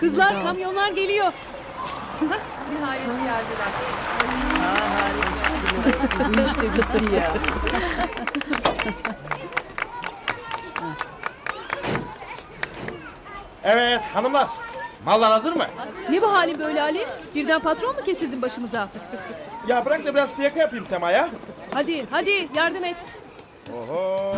Kızlar kamyonlar geliyor. Nihayet geldiler. Bu işte bitti ya. Evet hanımlar. Mallar hazır mı? Ne bu hali böyle Ali? Birden patron mu kesildin başımıza? Ya bırak da biraz fiyaka yapayım Sema'ya. Hadi hadi yardım et. Oho.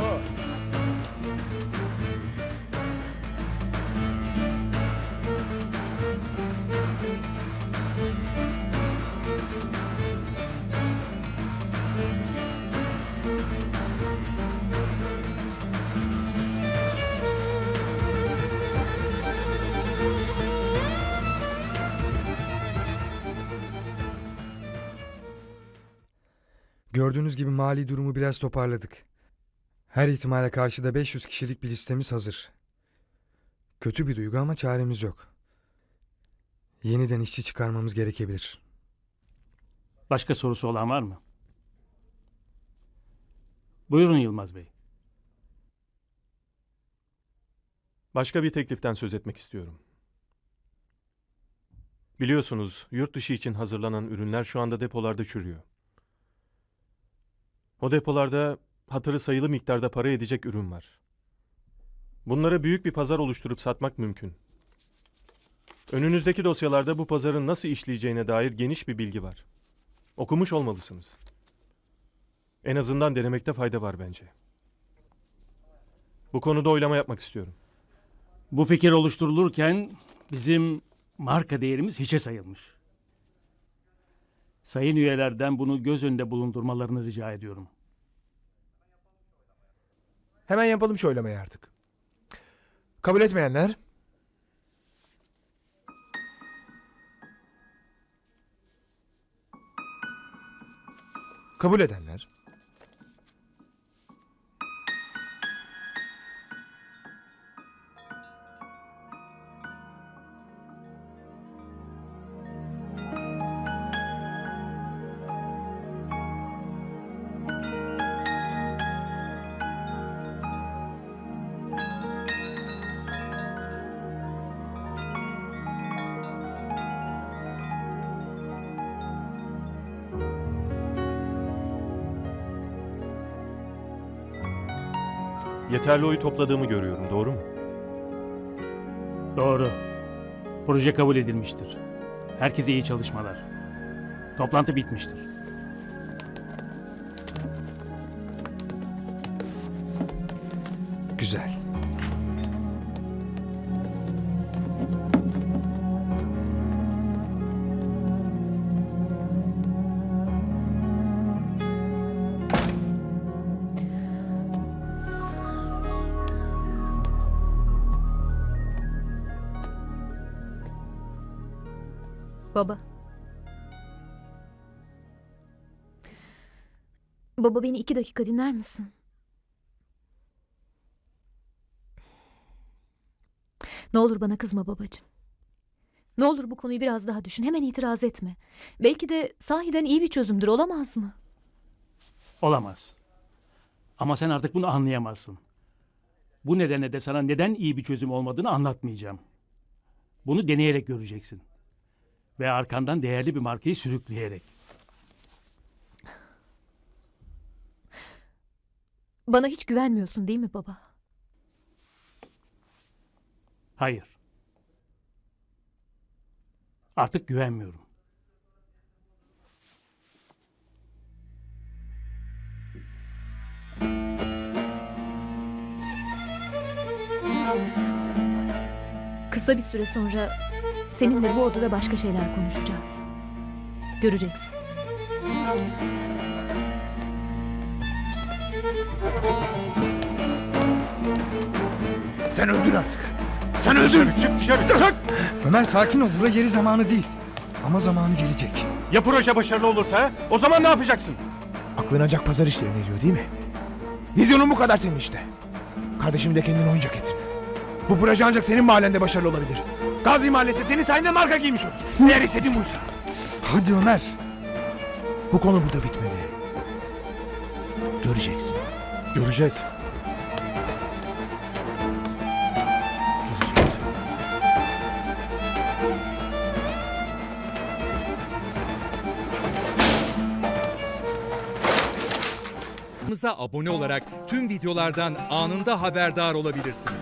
Gördüğünüz gibi mali durumu biraz toparladık. Her ihtimale karşı da 500 kişilik bir listemiz hazır. Kötü bir duygu ama çaremiz yok. Yeniden işçi çıkarmamız gerekebilir. Başka sorusu olan var mı? Buyurun Yılmaz Bey. Başka bir tekliften söz etmek istiyorum. Biliyorsunuz yurt dışı için hazırlanan ürünler şu anda depolarda çürüyor. O depolarda hatırı sayılı miktarda para edecek ürün var. Bunlara büyük bir pazar oluşturup satmak mümkün. Önünüzdeki dosyalarda bu pazarın nasıl işleyeceğine dair geniş bir bilgi var. Okumuş olmalısınız. En azından denemekte fayda var bence. Bu konuda oylama yapmak istiyorum. Bu fikir oluşturulurken bizim marka değerimiz hiçe sayılmış. Sayın üyelerden bunu göz önünde bulundurmalarını rica ediyorum. Hemen yapalım şu oylamayı artık. Kabul etmeyenler? Kabul edenler? Yeterli oyu topladığımı görüyorum, doğru mu? Doğru. Proje kabul edilmiştir. Herkese iyi çalışmalar. Toplantı bitmiştir. Güzel. Baba. Baba beni iki dakika dinler misin? Ne olur bana kızma babacığım. Ne olur bu konuyu biraz daha düşün. Hemen itiraz etme. Belki de sahiden iyi bir çözümdür olamaz mı? Olamaz. Ama sen artık bunu anlayamazsın. Bu nedenle de sana neden iyi bir çözüm olmadığını anlatmayacağım. Bunu deneyerek göreceksin. Ve arkandan değerli bir markayı sürükleyerek. Bana hiç güvenmiyorsun değil mi baba? Hayır. Artık güvenmiyorum. Kısa bir süre sonra seninle bu odada başka şeyler konuşacağız. Göreceksin. Sen öldün artık. Sen öldün. Çık dışarı, çık! Ömer sakin ol. Bura yeri zamanı değil. Ama zamanı gelecek. Ya proje başarılı olursa ha? O zaman ne yapacaksın? Aklın ancak pazar işlerine eriyor değil mi? Vizyonun bu kadar senin işte. Kardeşimi de kendine oyuncak et. Bu proje ancak senin mahallende başarılı olabilir. Gazi Mahallesi senin sayende marka giymiş olur. Eğer istediğin buysa. Hadi Ömer. Bu konu burada bitmedi. Göreceksin. Göreceğiz. Kanalımıza abone olarak tüm videolardan anında haberdar olabilirsiniz.